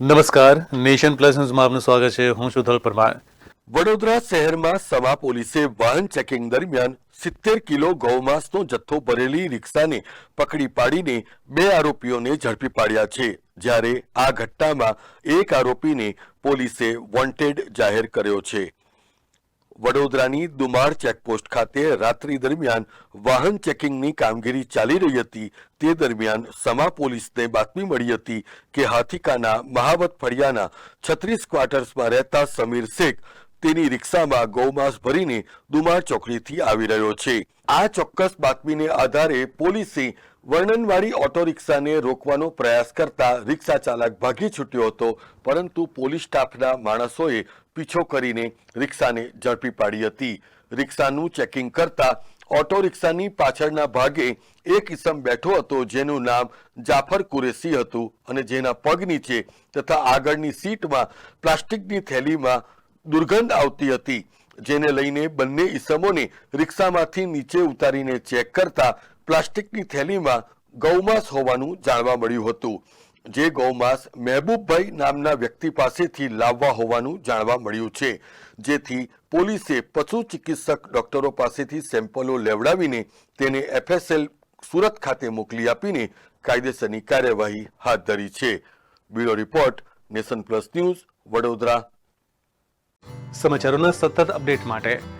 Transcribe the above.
નમસ્કાર, nation plus ન્યૂઝમાં આપનું સ્વાગત છે. હું શુધલ પરમાર. વડોદરા શહેરમાં સમા પોલીસે વાહન ચેકિંગ દરમિયાન સિત્તેર કિલો ગૌમાંસનો જથ્થો ભરેલી રિક્ષાને પકડી પાડીને બે આરોપીઓને ઝડપી પાડ્યા છે. જ્યારે આ ઘટનામાં એક આરોપીને પોલીસે વોન્ટેડ જાહેર કર્યો છે. વડોદરાની દુમાર ચેકપોસ્ટ ખાતે રાત્રિ દરમિયાન વાહન ચેકિંગની કામગીરી ચાલી રહી હતી. તે દરમિયાન સમા પોલીસને બાતમી મળી હતી કે હાથીકાના મહાવત ફળિયાના છત્રીસ ક્વાર્ટર્સમાં રહેતા સમીર શેખ તેની રિક્ષામાં ગૌમાંસ ભરીને દુમાર ચોકડીથી આવી રહ્યો છે. આ ચોક્કસ બાતમીને આધારે પોલીસે વર્ણનવાળી ઓટો રિક્ષાને રોકવાનો પ્રયાસ કરતા રિક્ષા ચાલક ભાગી છૂટ્યો હતો, પરંતુ પોલીસ સ્ટાફના માણસોએ પીછો કરીને રિક્ષાને ઝડપી પાડી હતી. રિક્ષાનું ચેકિંગ કરતા ઓટો રિક્ષાની પાછળના ભાગે એક ઇસમ બેઠો હતો, જેનું નામ જાફર કુરેશી હતું અને જેના પગ નીચે તથા આગળની સીટમાં પ્લાસ્ટિકની થેલીમાં દુર્ગંધ આવતી હતી. જેને લઈને બંને ઈસમોને રિક્ષામાંથી નીચે ઉતારીને ચેક કરતા પ્લાસ્ટિકની થેલીમાં ગૌમાંસ હોવાનું જાણવા મળ્યું હતું. જે ગૌમાંસ મહેબૂબભાઈ નામના વ્યક્તિ પાસેથી લાવવા હોવાનું જાણવા મળ્યું છે. જેથી પોલીસે પશુ ચિકિત્સક ડોક્ટરો પાસેથી સેમ્પલો લેવડાવીને તેને એફએસએલ સુરત ખાતે મોકલી આપીને કાયદેસરની કાર્યવાહી હાથ ધરી છે. Bureau report, nation plus news, Vadodara. સમાચારોના સતત અપડેટ માટે